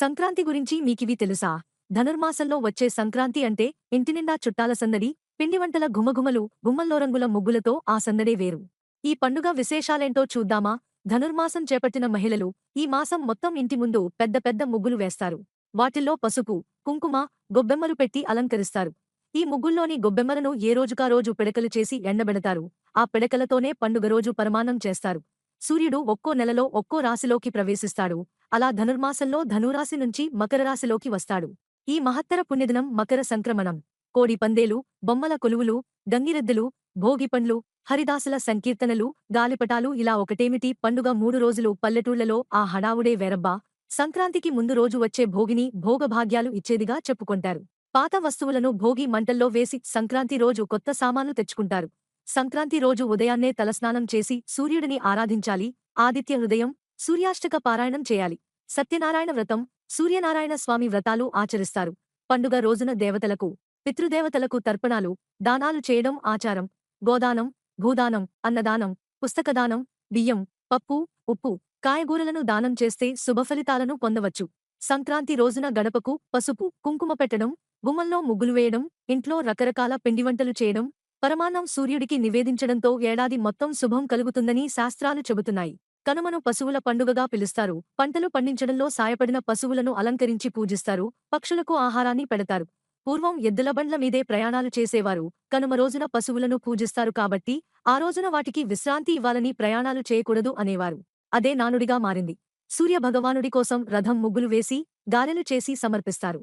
సంక్రాంతి గురించి మీకివి తెలుసా? ధనుర్మాసంలో వచ్చే సంక్రాంతి అంటే ఇంటినిండా చుట్టాల సందడి పిండివంటల ఘుమఘుమలు గుమ్మల్లో రంగుల ముగ్గులతో ఆ సందడే వేరు. ఈ పండుగ విశేషాలేంటో చూద్దామా? ధనుర్మాసం చేపట్టిన మహిళలు ఈ మాసం మొత్తం ఇంటి ముందు పెద్ద పెద్ద ముగ్గులు వేస్తారు. వాటిల్లో పసుపు కుంకుమ గొబ్బెమ్మలు పెట్టి అలంకరిస్తారు. ఈ ముగ్గుల్లోని గొబ్బెమ్మలను ఏ రోజుకా రోజు పిడకలు చేసి ఎండబెడతారు. ఆ పిడకలతోనే పండుగ రోజు పరమానం చేస్తారు. సూర్యుడు ఒక్కో నెలలో ఒక్కో రాశిలోకి ప్రవేశిస్తాడు. అలా ధనుర్మాసంలో ధనురాశి నుంచి మకర రాశిలోకి వస్తాడు. ఈ మహత్తర పుణ్యదినం మకర సంక్రమణం. కోడి పందేలు బొమ్మల కొలువులు గంగిరెద్దులు భోగిపండ్లు హరిదాసుల సంకీర్తనలు గాలిపటాలు ఇలా ఒకటేమిటి? పండుగ మూడు రోజులు పల్లెటూళ్ళలో ఆ హడావుడే వేరబ్బా. సంక్రాంతికి ముందు రోజు వచ్చే భోగిని భోగభాగ్యాలు ఇచ్చేదిగా చెప్పుకొంటారు. పాత వస్తువులను భోగి మంటల్లో వేసి సంక్రాంతి రోజు కొత్త సామాన్లు తెచ్చుకుంటారు. సంక్రాంతి రోజు ఉదయాన్నే తలస్నానం చేసి సూర్యుడిని ఆరాధించాలి. ఆదిత్య హృదయం సూర్యాష్టక పారాయణం చేయాలి. సత్యనారాయణ వ్రతం సూర్యనారాయణ స్వామి వ్రతాలు ఆచరిస్తారు. పండుగ రోజున దేవతలకు పితృదేవతలకు తర్పణాలు దానాలు చేయడం ఆచారం. గోదానం భూదానం అన్నదానం పుస్తకదానం బియ్యం పప్పు ఉప్పు కాయగూరలను దానం చేస్తే శుభఫలితాలను పొందవచ్చు. సంక్రాంతి రోజున గడపకు పసుపు కుంకుమ పెట్టడం గుమ్మంలో ముగ్గులు వేయడం ఇంట్లో రకరకాల పిండివంటలు చేయడం పరమాన్నం సూర్యుడికి నివేదించడంతో ఏడాది మొత్తం శుభం కలుగుతుందని శాస్త్రాలు చెబుతున్నాయి. కనుమను పశువుల పండుగగా పిలుస్తారు. పంటలు పండించడంలో సాయపడిన పశువులను అలంకరించి పూజిస్తారు. పక్షులకు ఆహారాన్ని పెడతారు. పూర్వం ఎద్దుల బండ్ల మీదే ప్రయాణాలు చేసేవారు. కనుమ రోజున పశువులను పూజిస్తారు కాబట్టి ఆ రోజున వాటికి విశ్రాంతి ఇవ్వాలని ప్రయాణాలు చేయకూడదు అనేవారు. అదే నానుడిగా మారింది. సూర్యభగవానుడి కోసం రథం ముగ్గులు వేసి గారెలు చేసి సమర్పిస్తారు.